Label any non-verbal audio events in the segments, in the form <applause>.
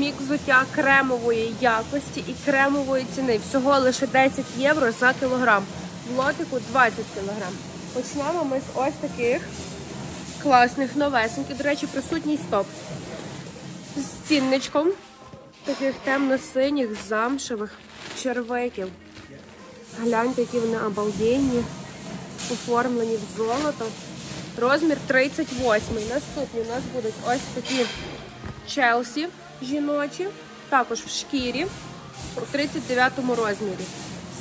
смік взуття кремової якості і кремової ціни. Всього лише 10 євро за кілограм. В лотику 20 кілограм. Почнемо ми з ось таких класних, новесеньких. До речі, присутній стоп. З цінничком таких темно-синіх, замшевих червиків. Гляньте, які вони обалденні, оформлені в золото. Розмір 38. Наступні у нас будуть ось такі Челсі жіночі, також в шкірі у 39 розмірі.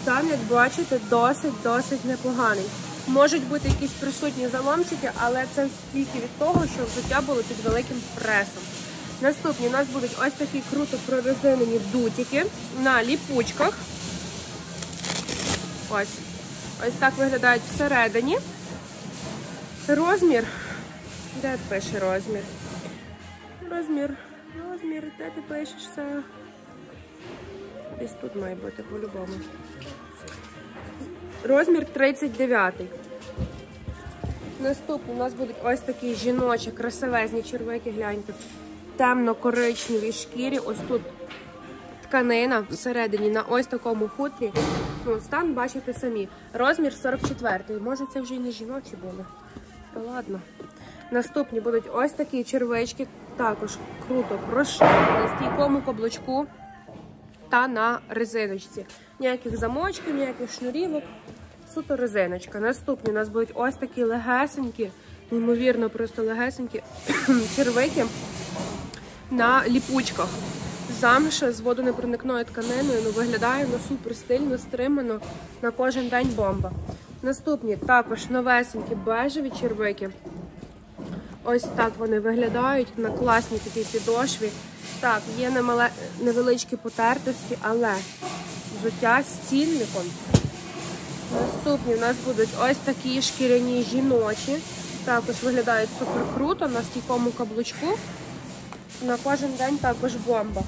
Стан, як бачите, досить-досить непоганий. Можуть бути якісь присутні заломчики, але це тільки від того, що взуття було під великим пресом. Наступні у нас будуть ось такі круто прорезинені дутики на ліпучках. Ось. Ось так виглядають всередині. Розмір. Де пише розмір? Розмір. Розмір, де ти пишеш це? Десь тут має бути по-любому. Розмір 39. Наступний у нас будуть ось такі жіночі, красивезні червики, гляньте. Темно-коричневій шкірі. Ось тут тканина всередині на ось такому хутрі. Ну, стан бачите самі. Розмір 44. Може це вже і не жіночі були. Та ладно. Наступні будуть ось такі червички, також круто прошиті на стійкому каблучку та на резиночці. Ніяких замочків, ніяких шнурівок. Суто резиночка. Наступні у нас будуть ось такі легесенькі, неймовірно, просто легесенькі <clears throat> червики на ліпучках. Замша з водонепроникною тканиною ну, виглядає ну, супер стильно, стримано на кожен день бомба. Наступні також новесенькі бежеві червики. Ось так вони виглядають на класній такій підошві. Так, є невеличкі потертості, але взуття з цінником. Наступні у нас будуть ось такі шкіряні жіночі. Також виглядають супер круто на стійкому каблучку. На кожен день також бомба.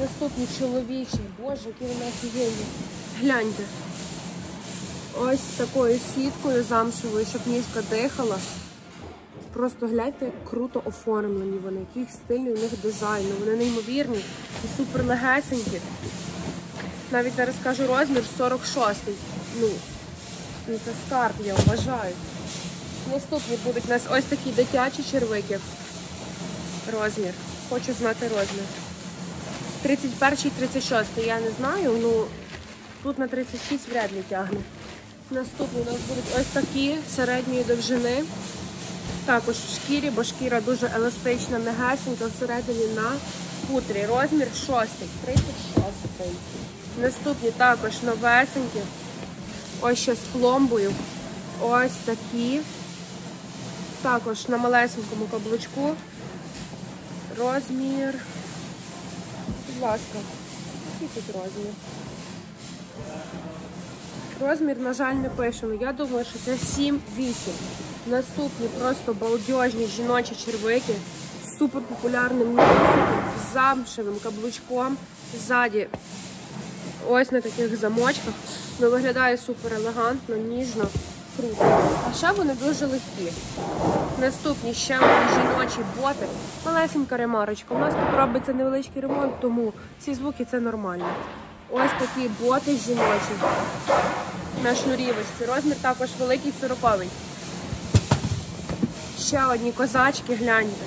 Наступні чоловічі. Боже, які вони офігенні. Гляньте. Ось такою сіткою замшевою, щоб ніжка дихала. Просто гляньте, як круто оформлені вони, який стильний у них дизайн. Ну, Вони неймовірні і супер легесенькі. Навіть зараз кажу розмір 46. Ну, ну це скарб, я вважаю. Наступні будуть у нас ось такі дитячі червики. Розмір. Хочу знати розмір. 31 36 я не знаю, ну тут на 36 вряд ли тягне. Наступні у нас будуть ось такі середньої довжини. Також в шкірі, бо шкіра дуже еластична, м'ягесенька, всередині на хутрі. Розмір 6, 36. Наступні також новесенькі. Ось ще з пломбою. Ось такі. Також на малесенькому каблучку. Розмір. Будь ласка, який тут розмір? Розмір, на жаль, не пишемо. Я думаю, що це 7-8. Наступні просто балдежні жіночі червики з супер популярним носиком, з замшевим каблучком. Ззаді ось на таких замочках. Ну, виглядає супер елегантно, ніжно, круто. А ще вони дуже легкі. Наступні ще жіночі боти. Малесенька ремарочка. У нас тут робиться невеличкий ремонт, тому ці звуки це нормально. Ось такі боти жіночі на шнурівочці. Розмір також великий сороковий. Ще одні козачки, гляньте.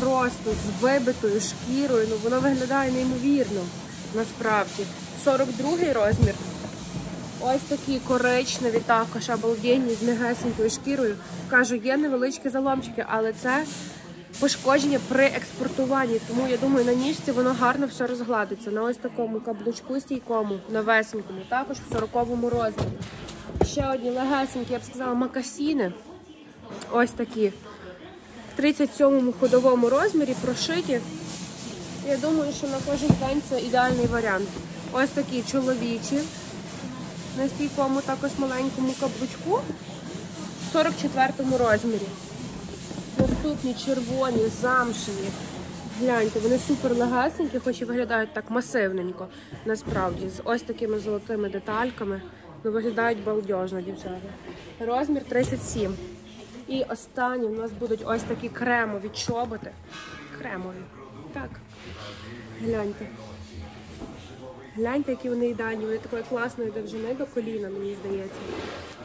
Просто з вибитою шкірою. Ну воно виглядає неймовірно. Насправді. 42-й розмір. Ось такі коричневі, також обалденні з м'ягесенькою шкірою. Кажу, є невеличкі заломчики, але це пошкодження при експортуванні. Тому я думаю, на ніжці воно гарно все розгладиться. На ось такому каблучку стійкому, новесенькому, також в 40-му розмірі. Ще одні легесенькі, я б сказала, макасіни. Ось такі. В 37-му ходовому розмірі прошиті. Я думаю, що на кожен день це ідеальний варіант. Ось такі чоловічі. На стійкому також маленькому каблучку в 44-му розмірі. Наступні червоні, замшеві. Гляньте, вони супер легесенькі, хоч і виглядають так масивненько. Насправді, з ось такими золотими детальками. Ну, виглядають балдежно, дівчата. Розмір 37. І останні у нас будуть ось такі кремові чоботи. Кремові. Так. Гляньте. Гляньте, які вони ідеальні, вони такої класної довжини до коліна, мені здається.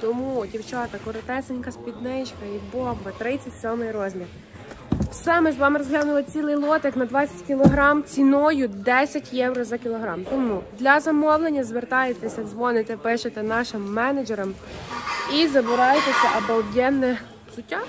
Тому, дівчата, коротесенька спідничка і бомба, 37 розмір. Все, ми з вами розглянули цілий лотик на 20 кг ціною 10 євро за кілограм. Тому для замовлення звертайтеся, дзвоните, пишете нашим менеджерам і забирайте це обалденне Sucha?